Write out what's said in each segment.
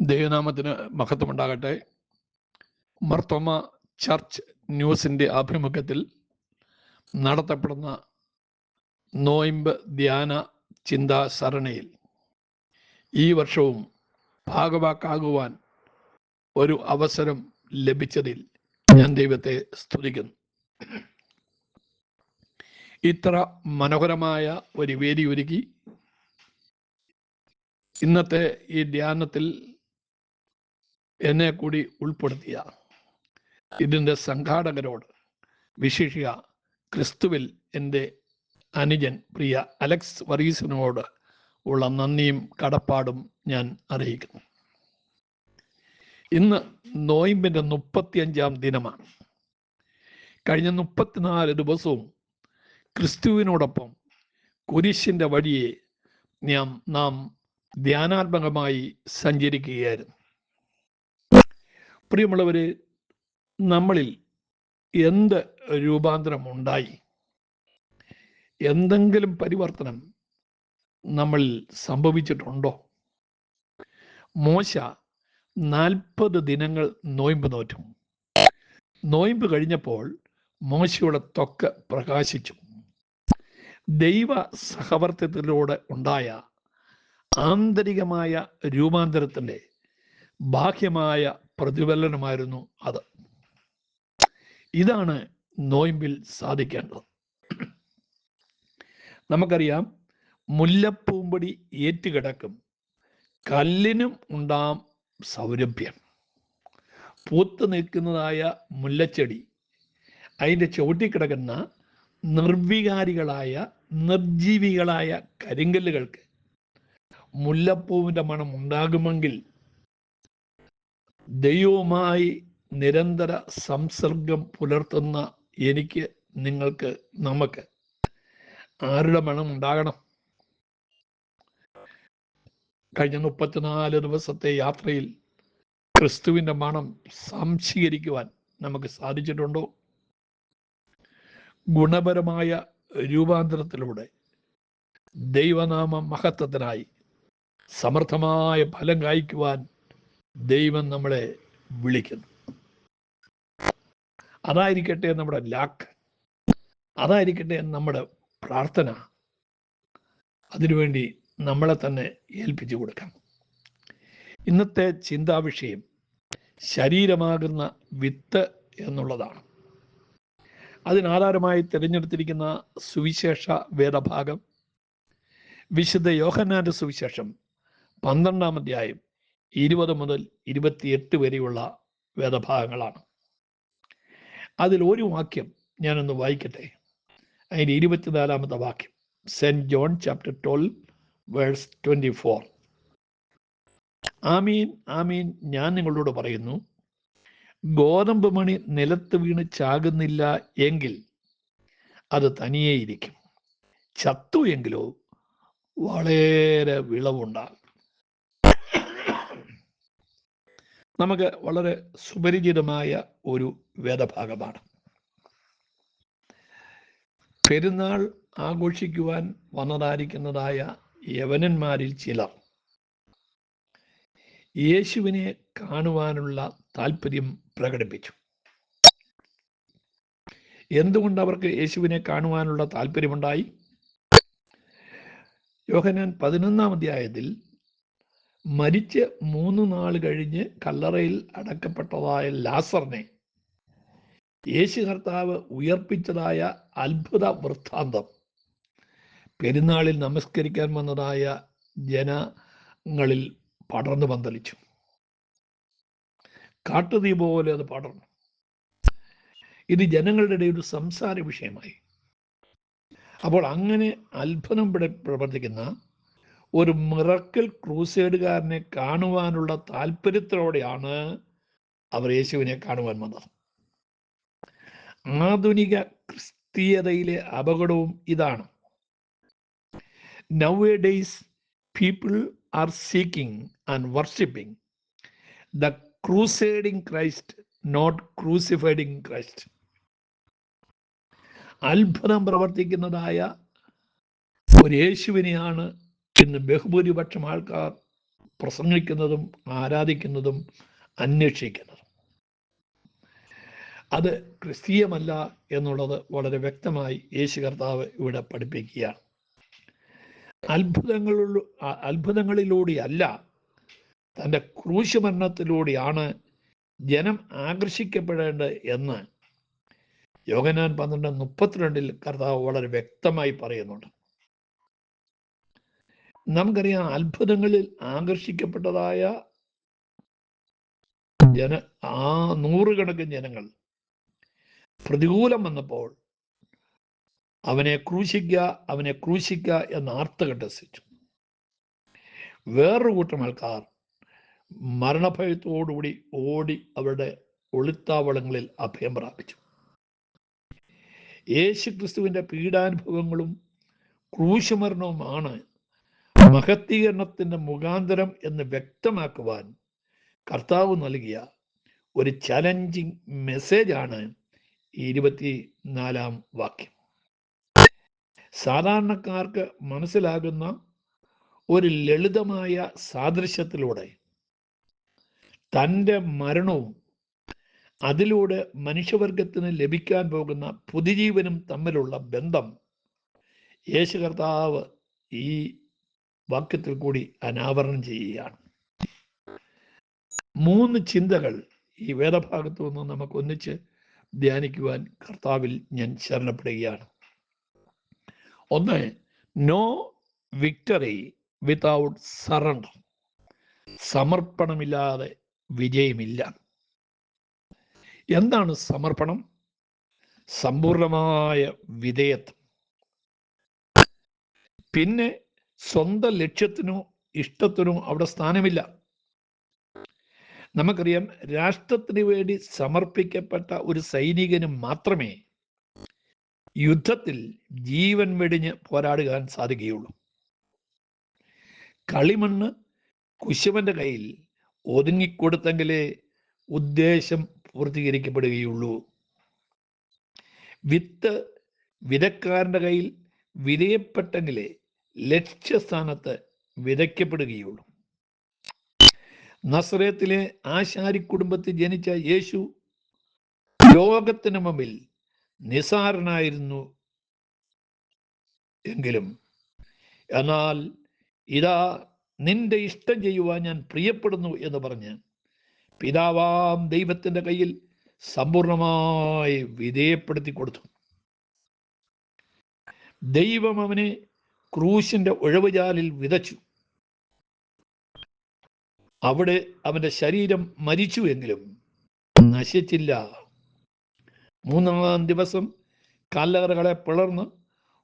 ദൈവനാമത്തിന് മഹത്വമുണ്ടാകട്ടെ. മർത്തോമ ചർച്ച് ന്യൂസിന്റെ ആഭിമുഖ്യത്തിൽ നടത്തപ്പെടുന്ന നോയിമ്പ് ധ്യാന ചിന്താ സരണിയിൽ ഈ വർഷവും ഭാഗവാക്കാകുവാൻ ഒരു അവസരം ലഭിച്ചതിൽ ഞാൻ ദൈവത്തെ സ്തുതിക്കുന്നു. ഇത്ര മനോഹരമായ ഒരു വേദി ഒരുക്കി ഇന്നത്തെ ഈ ധ്യാനത്തിൽ എന്നെ കൂടി ഉൾപ്പെടുത്തിയ ഇതിന്റെ സംഘാടകരോട് വിശേഷിയ ക്രിസ്തുവിൽ എന്റെ അനുജൻ പ്രിയ അലക്സ് വർഗീസിനോട് ഉള്ള നന്ദിയും കടപ്പാടും ഞാൻ അറിയിക്കുന്നു. ഇന്ന് നോയിമ്പിന്റെ മുപ്പത്തിയഞ്ചാം ദിനമാണ്. കഴിഞ്ഞ മുപ്പത്തിനാല് ദിവസവും ക്രിസ്തുവിനോടൊപ്പം കുരിശിന്റെ വഴിയെ ഞാൻ നാം ധ്യാനാത്മകമായി സഞ്ചരിക്കുകയായിരുന്നു. പ്രിയമുള്ളവര് നമ്മളിൽ എന്ത് രൂപാന്തരം ഉണ്ടായി? എന്തെങ്കിലും പരിവർത്തനം നമ്മളിൽ സംഭവിച്ചിട്ടുണ്ടോ? മോശ നാൽപ്പത് ദിനങ്ങൾ നോയമ്പ് നോറ്റും. നോയമ്പ് കഴിഞ്ഞപ്പോൾ മോശയുടെ ത്വക്ക് പ്രകാശിച്ചു. ദൈവ സഹവർത്തത്തിലൂടെ ഉണ്ടായ ആന്തരികമായ രൂപാന്തരത്തിന്റെ ബാഹ്യമായ പ്രതിഫലനമായിരുന്നു അത്. ഇതാണ് നോയമ്പിൽ സാധിക്കേണ്ടത്. നമുക്കറിയാം മുല്ലപ്പൂമ്പടി ഏറ്റുകിടക്കും. കല്ലിനും ഉണ്ടാം സൗരഭ്യം. പൂത്ത് നിൽക്കുന്നതായ മുല്ലച്ചെടി അതിന്റെ ചവിട്ടിക്കിടക്കുന്ന നിർവികാരികളായ നിർജീവികളായ കരിങ്കല്ലുകൾക്ക് മുല്ലപ്പൂവിന്റെ മണം ഉണ്ടാകുമെങ്കിൽ ദൈവവുമായി നിരന്തര സംസർഗം പുലർത്തുന്ന എനിക്ക് നിങ്ങൾക്ക് നമുക്ക് ആരുടെ മണം ഉണ്ടാകണം? കഴിഞ്ഞ മുപ്പത്തിനാല് ദിവസത്തെ യാത്രയിൽ ക്രിസ്തുവിന്റെ മണം സംശീകരിക്കുവാൻ നമുക്ക് സാധിച്ചിട്ടുണ്ടോ? ഗുണപരമായ രൂപാന്തരത്തിലൂടെ ദൈവനാമ മഹത്വത്തിനായി സമർത്ഥമായ ഫലം കായ്ക്കുവാൻ ദൈവം നമ്മളെ വിളിക്കുന്നു. അതായിരിക്കട്ടെ നമ്മുടെ ലാക്ക്. അതായിരിക്കട്ടെ നമ്മുടെ പ്രാർത്ഥന. അതിനുവേണ്ടി നമ്മളെ തന്നെ ഏൽപ്പിച്ചു കൊടുക്കാം. ഇന്നത്തെ ചിന്താവിഷയം ശരീരമാകുന്ന വിത്ത് എന്നുള്ളതാണ്. അതിനാധാരമായി തിരഞ്ഞെടുത്തിരിക്കുന്ന സുവിശേഷ വേദഭാഗം വിശുദ്ധ യോഹന്നാന്റെ സുവിശേഷം പന്ത്രണ്ടാം അധ്യായം ഇരുപത് മുതൽ ഇരുപത്തിയെട്ട് വരെയുള്ള വേദഭാഗങ്ങളാണ്. അതിൽ ഒരു വാക്യം ഞാനൊന്ന് വായിക്കട്ടെ. അതിന്റെ ഇരുപത്തിനാലാമത്തെ വാക്യം. Saint John chapter twelve verse twenty four ആമീൻ ആമീൻ ഞാൻ നിങ്ങളോട് പറയുന്നു ഗോതമ്പ് മണി നിലത്ത് വീണ് ചാകുന്നില്ല എങ്കിൽ അത് തനിയേയിരിക്കും. ചത്തു എങ്കിലോ വളരെ വിളവുണ്ടാകും. നമുക്ക് വളരെ സുപരിചിതമായ ഒരു വേദഭാഗമാണ്. പെരുന്നാൾ ആഘോഷിക്കുവാൻ വന്നതായിരിക്കുന്നതായ യവനന്മാരിൽ ചിലർ. യേശുവിനെ കാണുവാനുള്ള താല്പര്യം പ്രകടിപ്പിച്ചു. എന്തുകൊണ്ട് അവർക്ക് യേശുവിനെ കാണുവാനുള്ള താല്പര്യമുണ്ടായി യോഹനാൻ പതിനൊന്നാം അധ്യായത്തിൽ മരിച്ച് മൂന്ന് നാൾ കഴിഞ്ഞ് കല്ലറയിൽ അടക്കപ്പെട്ടതായ ലാസറിനെ യേശു കർത്താവ് ഉയർപ്പിച്ചതായ അത്ഭുത വൃത്താന്തം. പെരുന്നാളിൽ നമസ്കരിക്കാൻ വന്നതായ ജനങ്ങളിൽ പടർന്നു പന്തലിച്ചു. കാട്ടുതീ പോലെ അത് പടർന്നു. ഇത് ജനങ്ങളുടെ ഇടയിൽ ഒരു സംസാര വിഷയമായി. അപ്പോൾ അങ്ങനെ അത്ഭുതം പ്രവർത്തിക്കുന്ന ഒരു മിറക്കൽ ക്രൂസേഡുകാരനെ കാണുവാനുള്ള താല്പര്യത്തോടെയാണ് അവർ യേശുവിനെ കാണുവാൻ വന്നത്. ആധുനിക ക്രിസ്തീയതയിലെ അപകടവും ഇതാണ്. Nowadays people are seeking and worshipping the crusading Christ not crucified Christ അത്ഭുതം പ്രവർത്തിക്കുന്നതായ ഒരു യേശുവിനെയാണ് ഇന്ന് ബഹുഭൂരിപക്ഷം ആൾക്കാർ പ്രസംഗിക്കുന്നതും ആരാധിക്കുന്നതും അന്വേഷിക്കുന്നതും. അത് ക്രിസ്തീയമല്ല എന്നുള്ളത് വളരെ വ്യക്തമായി യേശു കർത്താവ് ഇവിടെ പഠിപ്പിക്കുകയാണ്. അത്ഭുതങ്ങളിലൂ അത്ഭുതങ്ങളിലൂടെയല്ല തന്റെ ക്രൂശുമരണത്തിലൂടെയാണ് ജനം ആകർഷിക്കപ്പെടേണ്ടത് എന്ന് യോഗനാൻ പന്ത്രണ്ട് മുപ്പത്തിരണ്ടിൽ കർത്താവ് വളരെ വ്യക്തമായി പറയുന്നുണ്ട്. നമുക്കറിയാം അത്ഭുതങ്ങളിൽ ആകർഷിക്കപ്പെട്ടതായ ജന ആ നൂറുകണക്കിന് ജനങ്ങൾ പ്രതികൂലം വന്നപ്പോൾ അവനെ ക്രൂശിക്കുക അവനെ ക്രൂശിക്കുക എന്ന് ആർത്തകട്ടസിച്ചു വേറൊരു കൂട്ടം ആൾക്കാർ മരണഭയത്തോടുകൂടി ഓടി അവരുടെ ഒളിത്താവളങ്ങളിൽ അഭയം പ്രാപിച്ചു. യേശു ക്രിസ്തുവിന്റെ പീഡാനുഭവങ്ങളും ക്രൂശുമരണവുമാണ് മഹത്തീകരണത്തിന്റെ മുഖാന്തരം എന്ന് വ്യക്തമാക്കുവാൻ കർത്താവ് നൽകിയ ഒരു ചലഞ്ചിങ് മെസ്സേജാണ് ഈ ഇരുപത്തി നാലാം വാക്യം. സാധാരണക്കാർക്ക് മനസ്സിലാകുന്ന ഒരു ലളിതമായ സാദൃശ്യത്തിലൂടെ തന്റെ മരണവും അതിലൂടെ മനുഷ്യവർഗത്തിന് ലഭിക്കാൻ പോകുന്ന പുതുജീവനും തമ്മിലുള്ള ബന്ധം യേശു കർത്താവ് ഈ വാക്യത്തിൽ കൂടി അനാവരണം ചെയ്യുകയാണ്. മൂന്ന് ചിന്തകൾ ഈ വേദഭാഗത്തു നിന്ന് നമുക്ക് ഒന്നിച്ച് ധ്യാനിക്കുവാൻ കർത്താവിൽ ഞാൻ ശരണപ്പെടുകയാണ്. ഒന്ന് നോ വിക്ടറി വിതൗട്ട് സറണ്ടർ സമർപ്പണമില്ലാതെ വിജയമില്ല. എന്താണ് സമർപ്പണം? സമ്പൂർണമായ വിധേയത്വം. പിന്നെ സ്വന്തം ലക്ഷ്യത്തിനോ ഇഷ്ടത്തിനോ അവിടെ സ്ഥാനമില്ല. നമുക്കറിയാം രാഷ്ട്രത്തിന് വേണ്ടി സമർപ്പിക്കപ്പെട്ട ഒരു സൈനികന് മാത്രമേ യുദ്ധത്തിൽ ജീവൻ വെടിഞ്ഞ് പോരാടുവാൻ സാധിക്കുകയുള്ളൂ. കളിമണ്ണ് കുശവന്റെ കയ്യിൽ ഒതുങ്ങിക്കൊടുത്തെങ്കിലേ ഉദ്ദേശം പൂർത്തീകരിക്കപ്പെടുകയുള്ളൂ. വിത്ത് വിതക്കാരന്റെ കയ്യിൽ വിധേയപ്പെട്ടെങ്കിലേ ലക്ഷ്യസ്ഥാനത്ത് വിതയ്ക്കപ്പെടുകയുള്ളൂ. നസ്രയത്തിലെ ആശാരി കുടുംബത്തിൽ ജനിച്ച യേശു ലോകത്തിന് മുമ്പിൽ നിസാരനായിരുന്നു എങ്കിലും. എന്നാൽ ഇതാ നിന്റെ ഇഷ്ടം ചെയ്യുവാൻ ഞാൻ പ്രിയപ്പെടുന്നു എന്ന് പറഞ്ഞ് പിതാവാം ദൈവത്തിന്റെ കയ്യിൽ സമ്പൂർണമായി വിധേയപ്പെടുത്തി കൊടുത്തു. ദൈവം അവനെ ക്രൂശിന്റെ ഉഴവുചാലിൽ വിതച്ചു. അവിടെ അവന്റെ ശരീരം മരിച്ചു എങ്കിലും നശിച്ചില്ല. മൂന്നാം ദിവസം കല്ലറകളെ പിളർന്ന്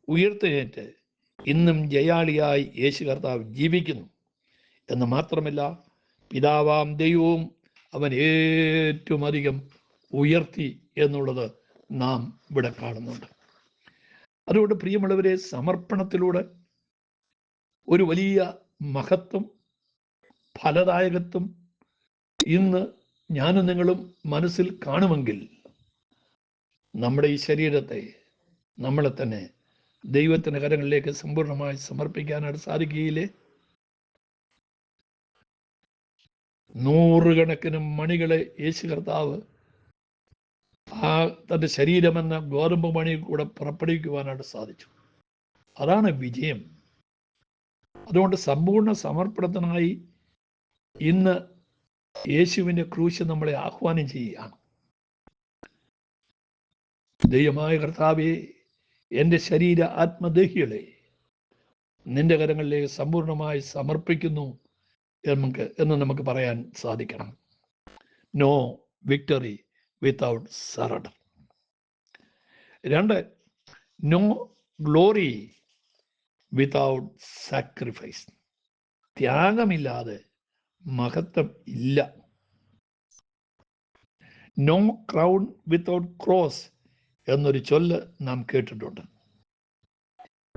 ഉയർത്തെഴുന്നേറ്റ് ഇന്നും ജയാളിയായി യേശു കർത്താവ് ജീവിക്കുന്നു. എന്ന് മാത്രമല്ല പിതാവാം ദൈവവും അവൻ ഏറ്റവും അധികം ഉയർത്തി എന്നുള്ളത് നാം ഇവിടെ കാണുന്നുണ്ട്. അതുകൊണ്ട് പ്രിയമുള്ളവരെ സമർപ്പണത്തിലൂടെ ഒരു വലിയ മഹത്വം ഫലദായകത്വം ഇന്ന് ഞാനും നിങ്ങളും മനസ്സിൽ കാണുമെങ്കിൽ നമ്മുടെ ഈ ശരീരത്തെ നമ്മളെ തന്നെ ദൈവത്തിന്റെ കരങ്ങളിലേക്ക് സമ്പൂർണമായി സമർപ്പിക്കാനായിട്ട് സാധിക്കുകയില്ലേ? നൂറുകണക്കിന് മണികളെ യേശു കർത്താവ് ആ തന്റെ ശരീരമെന്ന ഗോതമ്പ് മണി കൂടെ പുറപ്പെടുവിക്കുവാനായിട്ട് സാധിച്ചു. അതാണ് വിജയം. അതുകൊണ്ട് സമ്പൂർണ സമർപ്പണത്തിനായി ഇന്ന് യേശുവിന്റെ ക്രൂശ് നമ്മളെ ആഹ്വാനം ചെയ്യുകയാണ്. ദൈവമായ കർത്താവെ എന്റെ ശരീര ആത്മദേഹികളെ നിന്റെ കരങ്ങളിലേക്ക് സമ്പൂർണമായി സമർപ്പിക്കുന്നു നമുക്ക് എന്ന് നമുക്ക് പറയാൻ സാധിക്കണം. നോ വിക്ടറി വിത്തൗട്ട് സറണ്ടർ രണ്ട് നോ ഗ്ലോറി വിത്തൗട്ട് സാക്രിഫൈസ് ത്യാഗമില്ലാതെ മഹത്വം ഇല്ല. നോ ക്രൗൺ വിത്തൗട്ട് ക്രോസ് എന്നൊരു ചൊല്ല് നാം കേട്ടിട്ടുണ്ട്.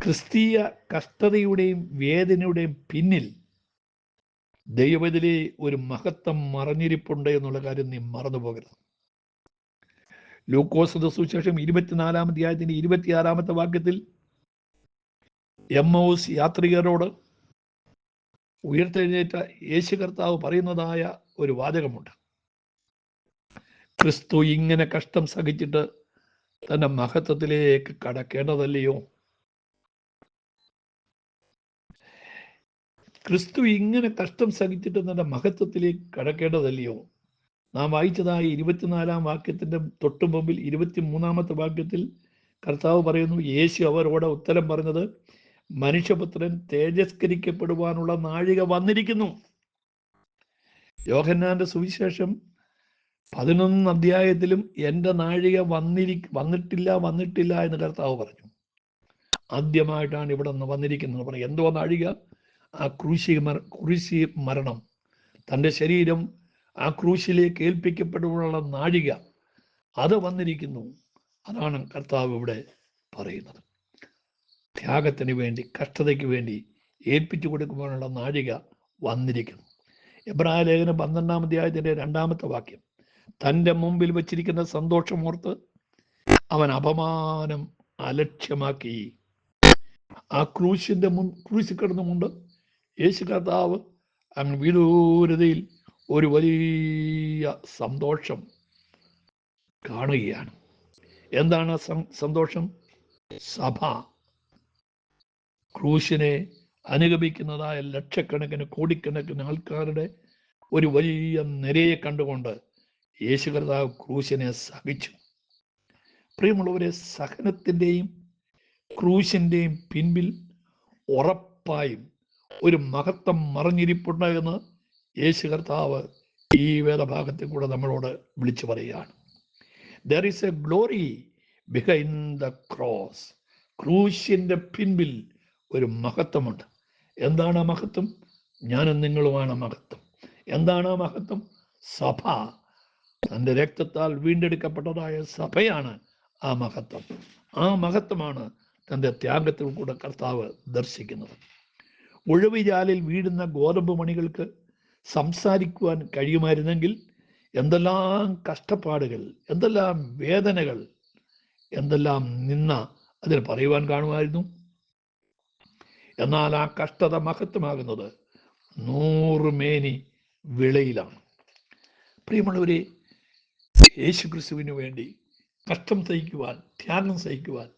ക്രിസ്തീയ കഷ്ടതയുടെയും വേദനയുടെയും പിന്നിൽ ദൈവത്തിലെ ഒരു മഹത്വം മറഞ്ഞിരിപ്പുണ്ട് എന്നുള്ള കാര്യം നീ മറന്നു പോകരുത് ലൂക്കോസ് സുശേഷം ഇരുപത്തിനാലാം അധ്യായത്തിന്റെ ഇരുപത്തിയാറാമത്തെ വാക്യത്തിൽ എം യാത്രികരോട് ഉയർത്തെഴുന്നേറ്റ യേശു കർത്താവ് പറയുന്നതായ ഒരു വാചകമുണ്ട്. ക്രിസ്തു ഇങ്ങനെ കഷ്ടം സഹിച്ചിട്ട് തന്റെ മഹത്വത്തിലേക്ക് കടക്കേണ്ടതല്ലയോ? ക്രിസ്തു ഇങ്ങനെ കഷ്ടം സഹിച്ചിട്ട് തന്റെ മഹത്വത്തിലേക്ക് കടക്കേണ്ടതല്ലയോ? നാം വായിച്ചതായ ഇരുപത്തിനാലാം വാക്യത്തിന്റെ തൊട്ടു മുമ്പിൽ ഇരുപത്തിമൂന്നാമത്തെ വാക്യത്തിൽ കർത്താവ് പറയുന്നു യേശു അവരോട് ഉത്തരം പറഞ്ഞത് മനുഷ്യപുത്രൻ തേജസ്കരിക്കപ്പെടുവാനുള്ള നാഴിക വന്നിരിക്കുന്നു. യോഹന്നാന്റെ സുവിശേഷം പതിനൊന്ന് അധ്യായത്തിലും എന്റെ നാഴിക വന്നിരി വന്നിട്ടില്ല വന്നിട്ടില്ല എന്ന് കർത്താവ് പറഞ്ഞു. ആദ്യമായിട്ടാണ് ഇവിടെ നിന്ന് വന്നിരിക്കുന്നത്. പറഞ്ഞു എന്തോ നാഴിക? ആ ക്രൂശി മര ക്രൂശി മരണം. തന്റെ ശരീരം ആ ക്രൂശിലേക്ക് ഏൽപ്പിക്കപ്പെടുവാനുള്ള നാഴിക അത് വന്നിരിക്കുന്നു. അതാണ് കർത്താവ് ഇവിടെ പറയുന്നത്. ത്യാഗത്തിന് വേണ്ടി കഷ്ടതയ്ക്ക് വേണ്ടി ഏൽപ്പിച്ചു കൊടുക്കുവാനുള്ള നാഴിക വന്നിരിക്കുന്നു. എബ്രായ ലേഖന പന്ത്രണ്ടാം അധ്യായത്തിന്റെ രണ്ടാമത്തെ വാക്യം. തന്റെ മുമ്പിൽ വച്ചിരിക്കുന്ന സന്തോഷമോർത്ത് അവൻ അപമാനം അലക്ഷ്യമാക്കി. ആ ക്രൂശിന്റെ മുൻ ക്രൂശിൽ കിടന്നുകൊണ്ട് യേശു കർത്താവ് അങ്ങ് വിദൂരതയിൽ ഒരു വലിയ സന്തോഷം കാണുകയാണ്. എന്താണ് സന്തോഷം? സഭ ക്രൂശിനെ അനുഗമിക്കുന്നതായ ലക്ഷക്കണക്കിന് കോടിക്കണക്കിന് ആൾക്കാരുടെ ഒരു വലിയ നിരയെ കണ്ടുകൊണ്ട് യേശു കർത്താവ് ക്രൂശിനെ സഹിച്ചു. പ്രിയമുള്ളവരെ സഹനത്തിന്റെയും ക്രൂശിന്റെയും പിൻപിൽ ഉറപ്പായും ഒരു മഹത്വം മറഞ്ഞിരിപ്പുണ്ട് എന്ന് യേശു കർത്താവ് ഈ വേദഭാഗത്തിൽ കൂടെ നമ്മളോട് വിളിച്ചു പറയുകയാണ്. There is a glory behind the cross ക്രൂശിന്റെ പിൻപിൽ ഒരു മഹത്വമുണ്ട്. എന്താണ് ആ മഹത്വം? ഞാനും നിങ്ങളുമാണ് മഹത്വം. എന്താണ് ആ മഹത്വം? സഭ. തന്റെ രക്തത്താൽ വീണ്ടെടുക്കപ്പെട്ടതായ സഭയാണ് ആ മഹത്വം. ആ മഹത്വമാണ് തന്റെ ത്യാഗത്തിൽ കൂടെ കർത്താവ് ദർശിക്കുന്നത്. ഒഴിവുചാലിൽ വീഴുന്ന ഗോതമ്പ് മണികൾക്ക് സംസാരിക്കുവാൻ കഴിയുമായിരുന്നെങ്കിൽ എന്തെല്ലാം കഷ്ടപ്പാടുകൾ എന്തെല്ലാം വേദനകൾ എന്തെല്ലാം നിന്ന അതിൽ പറയുവാൻ കാണുമായിരുന്നു. എന്നാൽ ആ കഷ്ടത മഹത്വമാകുന്നത് നൂറ് മേനി വിളയിലാണ്. പ്രിയമുള്ളവരെ യേശു ക്രിസ്തുവിന് വേണ്ടി കഷ്ടം സഹിക്കുവാൻ ത്യാഗം സഹിക്കുവാൻ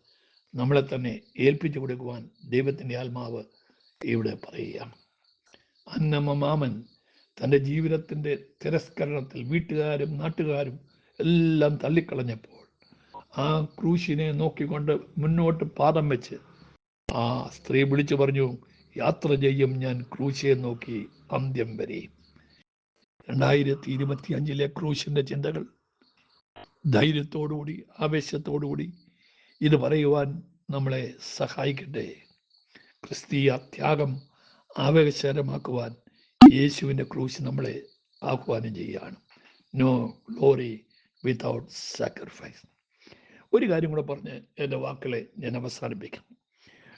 നമ്മളെ തന്നെ ഏൽപ്പിച്ചു കൊടുക്കുവാൻ ദൈവത്തിന്റെ ആത്മാവ് ഇവിടെ പറയുകയാണ്. അന്നമ്മ മാമൻ തന്റെ ജീവിതത്തിന്റെ തിരസ്കരണത്തിൽ വീട്ടുകാരും നാട്ടുകാരും എല്ലാം തള്ളിക്കളഞ്ഞപ്പോൾ ആ ക്രൂശിനെ നോക്കിക്കൊണ്ട് മുന്നോട്ട് പാദം വെച്ച് ആ സ്ത്രീ വിളിച്ചു പറഞ്ഞു യാത്ര ചെയ്യും ഞാൻ ക്രൂശിയെ നോക്കി അന്ത്യം വരെ. രണ്ടായിരത്തി ഇരുപത്തി അഞ്ചിലെ ക്രൂശിന്റെ ചിന്തകൾ ധൈര്യത്തോടുകൂടി ആവേശത്തോടുകൂടി ഇത് പറയുവാൻ നമ്മളെ സഹായിക്കട്ടെ. ക്രിസ്തീയ ത്യാഗം ആവേശകരമാക്കുവാൻ യേശുവിന്റെ ക്രൂശ് നമ്മളെ ആഹ്വാനം ചെയ്യുകയാണ്. നോ ഗ്ലോറി വിതൗട്ട് സാക്രിഫൈസ് ഒരു കാര്യം കൂടെ പറഞ്ഞ് എന്റെ വാക്കുകളെ ഞാൻ അവസാനിപ്പിക്കാം.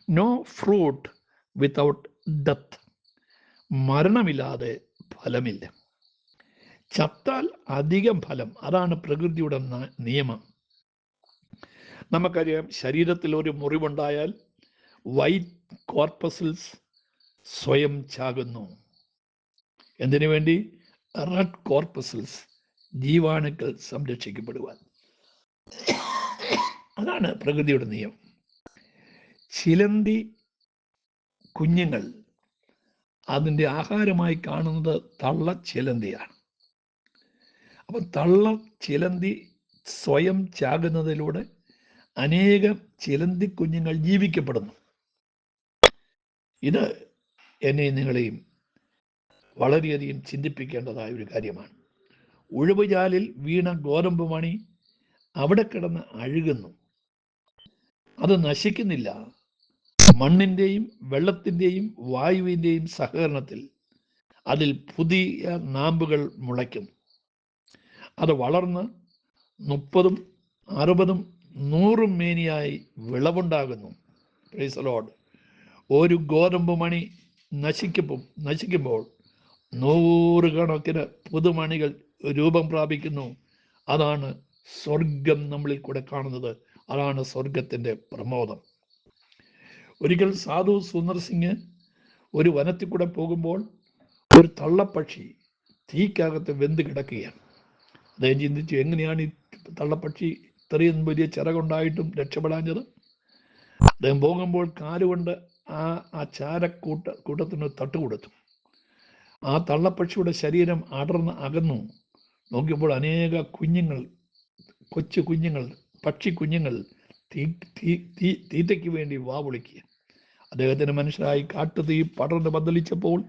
നോ ഫ്രൂട്ട് വിതൗട്ട് ഡെത്ത് മരണമില്ലാതെ ഫലമില്ല. ചത്താൽ അധികം ഫലം. അതാണ് പ്രകൃതിയുടെ നിയമം. നമുക്കറിയാം ശരീരത്തിൽ ഒരു മുറിവുണ്ടായാൽ വൈറ്റ് കോർപ്പസിൽസ് സ്വയം ചാകുന്നു. എന്തിനു വേണ്ടി? റെഡ് കോർപ്പസൽസ് ജീവാണുക്കൾ സംരക്ഷിക്കപ്പെടുവാൻ. അതാണ് പ്രകൃതിയുടെ നിയമം. ചിലന്തി കുഞ്ഞുങ്ങൾ അതിന്റെ ആഹാരമായി കാണുന്നത് തള്ള ചിലന്തിയാണ്. അപ്പം തള്ള ചിലന്തി സ്വയം ചാകുന്നതിലൂടെ അനേകം ചിലന്തി കുഞ്ഞുങ്ങൾ ജീവിക്കപ്പെടുന്നു. ഇത് എന്നെയും നിങ്ങളെയും വളരെയധികം ചിന്തിപ്പിക്കേണ്ടതായ ഒരു കാര്യമാണ്. ഉഴുവുചാലിൽ വീണ ഗോതമ്പ് മണി അവിടെ കിടന്ന് അഴുകുന്നു. അത് നശിക്കുന്നില്ല. മണ്ണിന്റെയും വെള്ളത്തിന്റെയും വായുവിന്റെയും സഹകരണത്തിൽ അതിൽ പുതിയ നാമ്പുകൾ മുളയ്ക്കുന്നു അത് വളർന്ന് മുപ്പതും അറുപതും നൂറും മേനിയായി വിളവുണ്ടാകുന്നു. പ്രൈസ് ലോഡ് ഒരു ഗോതമ്പ് മണി നശിക്കുമ്പോൾ നശിക്കുമ്പോൾ നൂറുകണക്കിന് പുതുമണികൾ രൂപം പ്രാപിക്കുന്നു. അതാണ് സ്വർഗം നമ്മളിൽ കൂടെ കാണുന്നത്. അതാണ് സ്വർഗത്തിന്റെ പ്രമോദം. ഒരിക്കൽ സാധു സുന്ദർ സിംഗ് ഒരു വനത്തിൽ കൂടെ പോകുമ്പോൾ ഒരു തള്ളപ്പക്ഷി തീക്കകത്ത് വെന്ത് കിടക്കുകയാണ്. അദ്ദേഹം ചിന്തിച്ചു എങ്ങനെയാണ് ഈ തള്ളപ്പക്ഷി ഇത്രയും വലിയ ചിറകുണ്ടായിട്ടും രക്ഷപ്പെടാഞ്ഞത്? അദ്ദേഹം പോകുമ്പോൾ കാലുകൊണ്ട് ആ ആ ചാരക്കൂട്ട കൂട്ടത്തിന് തട്ട് കൊടുത്തു ആ തള്ളപ്പക്ഷിയുടെ ശരീരം അടർന്ന് അകന്നു. നോക്കിയപ്പോൾ അനേക കുഞ്ഞുങ്ങൾ കൊച്ചു കുഞ്ഞുങ്ങൾ പക്ഷി കുഞ്ഞുങ്ങൾ തീ തീ തീ തീറ്റയ്ക്ക് വേണ്ടി വാ വിളിക്കുക. അദ്ദേഹത്തിന് മനസ്സിലായി കാട്ടുതീ പടർന്ന് ബദലിച്ചപ്പോൾ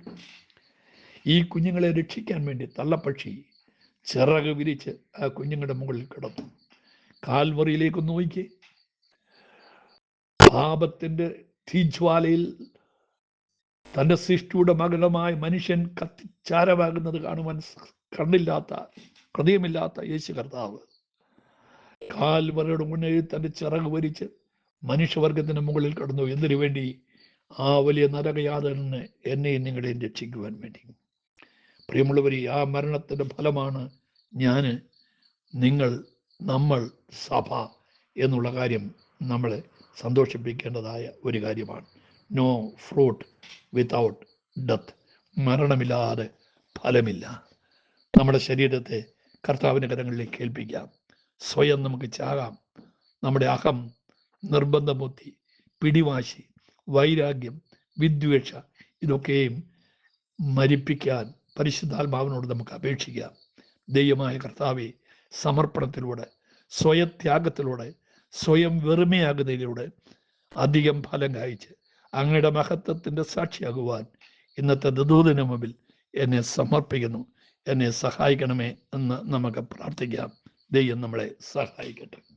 ഈ കുഞ്ഞുങ്ങളെ രക്ഷിക്കാൻ വേണ്ടി തള്ളപ്പക്ഷി ചിറക് വിരിച്ച് ആ കുഞ്ഞുങ്ങളുടെ മുകളിൽ കിടന്നു. കാൽവറിയിലേക്ക് നോക്കി. പാപത്തിന്റെ തീജ്വാലയിൽ തന്റെ സൃഷ്ടിയുടെ മകനമായ മനുഷ്യൻ കത്തിച്ചാരമാകുന്നത് കാണുവാൻ കണ്ണില്ലാത്ത ഹൃദയമില്ലാത്ത യേശു കർത്താവ്. കാൽവറയുടെ മുന്നിൽ തന്റെ ചിറക് വരിച്ച് മനുഷ്യവർഗത്തിന് മുകളിൽ കടന്നു. എന്തിനു വേണ്ടി? ആ വലിയ നരകയാതനെ എന്നെയും നിങ്ങളെയും രക്ഷിക്കുവാൻ വേണ്ടി. പ്രിയമുള്ളവരെ ആ മരണത്തിന്റെ ഫലമാണ് ഞാൻ നിങ്ങൾ നമ്മൾ സഭ എന്നുള്ള കാര്യം നമ്മളെ സന്തോഷിപ്പിക്കേണ്ടതായ ഒരു കാര്യമാണ്. നോ ഫ്രൂട്ട് വിത്തൗട്ട് ഡെത്ത് മരണമില്ലാതെ ഫലമില്ല. നമ്മുടെ ശരീരത്തെ കർത്താവിന്റെ കരങ്ങളിലേക്ക് ഏൽപ്പിക്കാം. സ്വയം നമുക്ക് ചാകാം. നമ്മുടെ അഹം നിർബന്ധ ബുദ്ധി പിടിവാശി വൈരാഗ്യം വിദ്വേഷ ഇതൊക്കെയും മരിപ്പിക്കാൻ പരിശുദ്ധാത്മാവിനോട് നമുക്ക് അപേക്ഷിക്കാം. ദൈവമായ കർത്താവെ സമർപ്പണത്തിലൂടെ സ്വയത്യാഗത്തിലൂടെ സ്വയം വെറുമയാകുന്നതിലൂടെ അധികം ഫലം കായ്ച്ച് അങ്ങയുടെ മഹത്വത്തിന്റെ സാക്ഷിയാകുവാൻ ഇന്നത്തെ ദൂതിന് മുമ്പിൽ എന്നെ സമർപ്പിക്കുന്നു. എന്നെ സഹായിക്കണമേ എന്ന് നമുക്ക് പ്രാർത്ഥിക്കാം. ദൈവം നമ്മളെ സഹായിക്കട്ടെ.